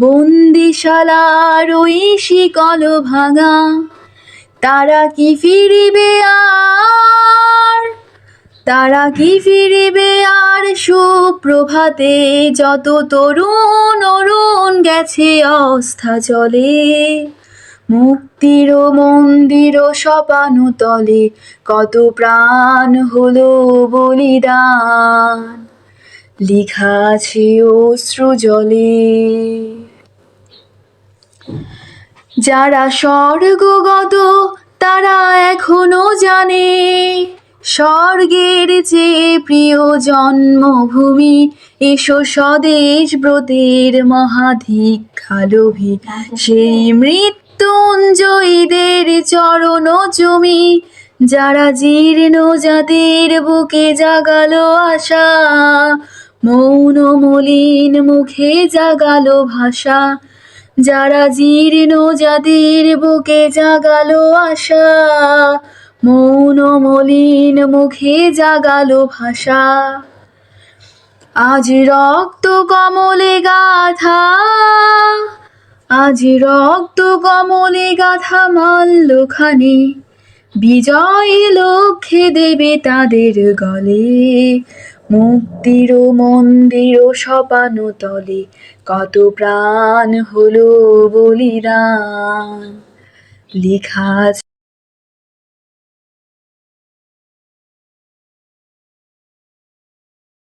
বন্দিশালার ওই শিকল ভাঙা। তারা কি ফিরিবে আর? তারা কি ফিরিবে আর? সুপ্রভাতে যত তরুণ অরুণ গেছে অস্থা চলে মুক্তির মন্দির সপানু তলে কত প্রাণ হলো বলিদান। লিখা আছে অশ্রু জলে। যারা স্বর্গগত, তারা এখনও জানে, স্বর্গের যে প্রিয় জন্মভূমি, এসো স্বদেশ ব্রতের মহাধিক্ষালোভী সেই মৃত্যুঞ্জয়ীদের চরণ জমি, যারা জীর্ণ যাদের বুকে জাগালো আশা, মৌন মলিন মুখে জাগালো ভাষা যারা জীর্ণ, যাদের বুকে জাগালো আশা, মৌন মলিন মুখে জাগালো ভাষা। আজ রক্ত কমলে গাথা আজ রক্ত কমলে গাথা মাল্যখানি, বিজয় লক্ষ্যে দেবে তাদের গলে। মুক্তির মন্দির সপানো তলে কত প্রাণ হলো বলিদান লেখা